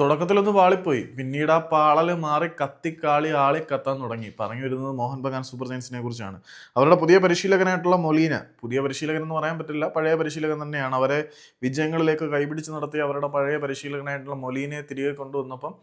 തുടക്കത്തിലൊന്ന് വാളിപ്പോയി. പിന്നീട് ആ പാളൽ മാറി കത്തിക്കാളി ആളി കത്താൻ തുടങ്ങി. പറഞ്ഞു വരുന്നത് മോഹൻ ബഗാൻ സൂപ്പർ ജയൻസിനെ കുറിച്ചാണ്. അവരുടെ പുതിയ പരിശീലകനായിട്ടുള്ള മൊലീന പുതിയ പരിശീലകൻ എന്ന് പറയാൻ പറ്റില്ല പഴയ പരിശീലകൻ തന്നെയാണ്. അവരെ വിജയങ്ങളിലേക്ക് കൈപിടിച്ച് നടത്തിയ അവരുടെ പഴയ പരിശീലകനായിട്ടുള്ള മൊലീനെ തിരികെ കൊണ്ടുവന്നപ്പം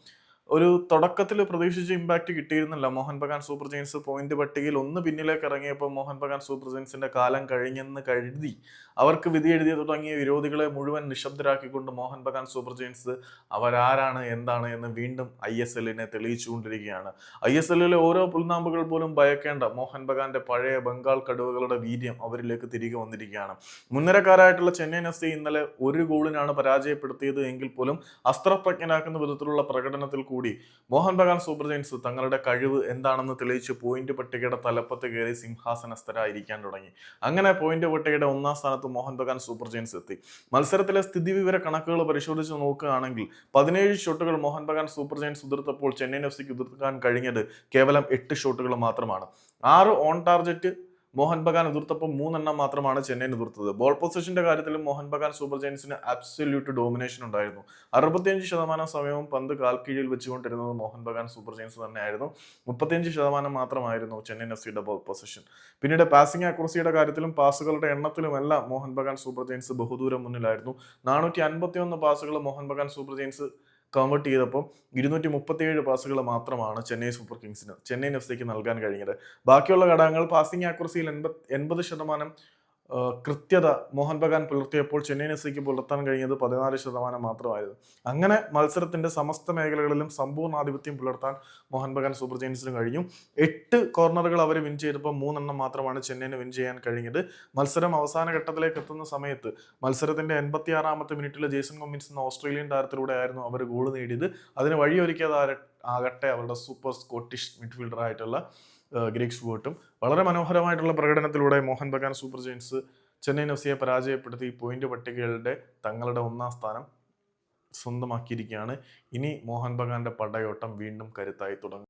ഒരു തുടക്കത്തിൽ പ്രതീക്ഷിച്ച impact കിട്ടിയിരുന്നില്ല. Mohun Bagan super giants point പട്ടികയിൽ ഒന്ന് പിന്നിലേക്ക് ഇറങ്ങിയപ്പോൾ മോഹൻ ബഗാൻ സൂപ്പർ ജയൻസിന്റെ കാലം കഴിഞ്ഞെന്ന് കരുതി. അവർക്ക് വിധി എഴുതി തുടങ്ങിയ വിരോധികളെ മുഴുവൻ നിശബ്ദരാക്കിക്കൊണ്ട് മോഹൻ ബഗാൻ സൂപ്പർ ജയൻസ് അവരാരാണ് എന്താണ് എന്ന് വീണ്ടും ഐ എസ് എല്ലിനെ തെളിയിച്ചുകൊണ്ടിരിക്കുകയാണ്. ഐ എസ് എല്ലിലെ ഓരോ പുൽനാമ്പുകൾ പോലും ഭയക്കേണ്ട മോഹൻ ബഗാന്റെ പഴയ ബംഗാൾ കടുവകളുടെ വീര്യം അവരിലേക്ക് തിരികെ വന്നിരിക്കുകയാണ്. മുൻനിരക്കാരായിട്ടുള്ള ചെന്നൈയിൻ എഫ് സി ഇന്നലെ ഒരു ഗോളിനാണ് പരാജയപ്പെടുത്തിയത് എങ്കിൽ പോലും അസ്ത്രപ്രജ്ഞനാക്കുന്ന വിധത്തിലുള്ള പ്രകടനത്തിൽ കൂടി. മോഹൻ ബഗാൻ സൂപ്പർ ജയൻസ് തങ്ങളുടെ കഴിവ് എന്താണെന്ന് തെളിയിച്ച് പോയിന്റ് പട്ടികയുടെ തലപ്പത്ത് കയറി സിംഹാസനസ്ഥരായിരിക്കാൻ തുടങ്ങി. അങ്ങനെ പോയിന്റ് പട്ടികയുടെ ഒന്നാം സ്ഥാനത്ത് മോഹൻ ബഗാൻ സൂപ്പർ ജയൻസ് എത്തി. മത്സരത്തിലെ സ്ഥിതിവിവര കണക്കുകൾ പരിശോധിച്ച് നോക്കുകയാണെങ്കിൽ പതിനേഴ് ഷോട്ടുകൾ മോഹൻ ബഗാൻ സൂപ്പർ ജയൻസ് ഉതിർത്തപ്പോൾ ചെന്നൈയിൻ എഫ് സിക്ക് ഉതിർക്കാൻ കഴിഞ്ഞത് കേവലം എട്ട് ഷോട്ടുകൾ മാത്രമാണ്. ആറ് ഓൺ ടാർജറ്റ് മോഹൻ ബഗാൻ എതിർത്തപ്പോൾ മൂന്നെണ്ണം മാത്രമാണ് ചെന്നൈ എതിർത്തത്. ബോൾ പൊസിഷന്റെ കാര്യത്തിലും മോഹൻ ബഗാൻ സൂപ്പർ ജയൻസിന് അബ്സല്യൂട്ട് ഡോമിനേഷൻ ഉണ്ടായിരുന്നു. അറുപത്തിയഞ്ച് ശതമാനം സമയവും പന്ത് കാൽക്കീഴിൽ വെച്ചുകൊണ്ടിരുന്നത് മോഹൻ ബഗാൻ സൂപ്പർ ജയൻസ് തന്നെയായിരുന്നു. മുപ്പത്തിയഞ്ച് ശതമാനം മാത്രമായിരുന്നു ചെന്നൈ എഫ് സിയുടെ ബോൾ പൊസിഷൻ പിന്നീട് പാസിംഗ് ആക്രസിയുടെ കാര്യത്തിലും പാസുകളുടെ എണ്ണത്തിലുമെല്ലാം മോഹൻ ബഗാൻ സൂപ്പർ ജയൻസ് ബഹുദൂരം മുന്നിലായിരുന്നു. നാനൂറ്റി അൻപത്തി ഒന്ന് പാസുകൾ Mohan Bagan super giants convert ചെയ്തപ്പോൾ ഇരുന്നൂറ്റി മുപ്പത്തിയേഴ് പാസുകൾ മാത്രമാണ് ചെന്നൈ സൂപ്പർ കിങ്സിന് ചെന്നൈയിൻ എഫ് സിക്ക് നൽകാൻ കഴിഞ്ഞത്. ബാക്കിയുള്ള ഘടകങ്ങൾ പാസിംഗ് ആക്യുറസിയിൽ എൺപത് എൺപത് ശതമാനം കൃത്യത മോഹൻ ബഗാൻ പുലർത്തിയപ്പോൾ ചെന്നൈ എഫ് സിക്ക് പുലർത്താൻ കഴിഞ്ഞത് പതിനാല് ശതമാനം മാത്രമായിരുന്നു. അങ്ങനെ മത്സരത്തിന്റെ സമസ്ത മേഖലകളിലും സമ്പൂർണ ആധിപത്യം പുലർത്താൻ മോഹൻ ബഗാൻ സൂപ്പർ ജയൻസിന് കഴിഞ്ഞു. എട്ട് കോർണറുകൾ അവർ വിൻ ചെയ്തപ്പോൾ മൂന്നെണ്ണം മാത്രമാണ് ചെന്നൈയിന് വിൻ ചെയ്യാൻ കഴിഞ്ഞത്. മത്സരം അവസാന ഘട്ടത്തിലേക്ക് എത്തുന്ന സമയത്ത് മത്സരത്തിന്റെ എൺപത്തി ആറാമത്തെ മിനിറ്റിൽ ജേസൺ കൊമ്മിൻസ് എന്ന ഓസ്ട്രേലിയൻ താരത്തിലൂടെ ആയിരുന്നു അവർ ഗോൾ നേടിയത്. അതിന് വഴിയൊരുക്കിയത് ആകട്ടെ അവരുടെ സൂപ്പർ സ്കോട്ടിഷ് മിഡ്ഫീൽഡർ ആയിട്ടുള്ള ഗ്രീക്സ് സ്റ്റുവർട്ടും വളരെ മനോഹരമായിട്ടുള്ള പ്രകടനത്തിലൂടെ Mohun Bagan super giants Chennaiyin F പരാജയപ്പെടുത്തി പോയിന്റ് പട്ടികകളുടെ തങ്ങളുടെ ഒന്നാം സ്ഥാനം സ്വന്തമാക്കിയിരിക്കുകയാണ്. ഇനി മോഹൻ ബഗാന്റെ പടയോട്ടം വീണ്ടും കരുത്തായി തുടങ്ങും.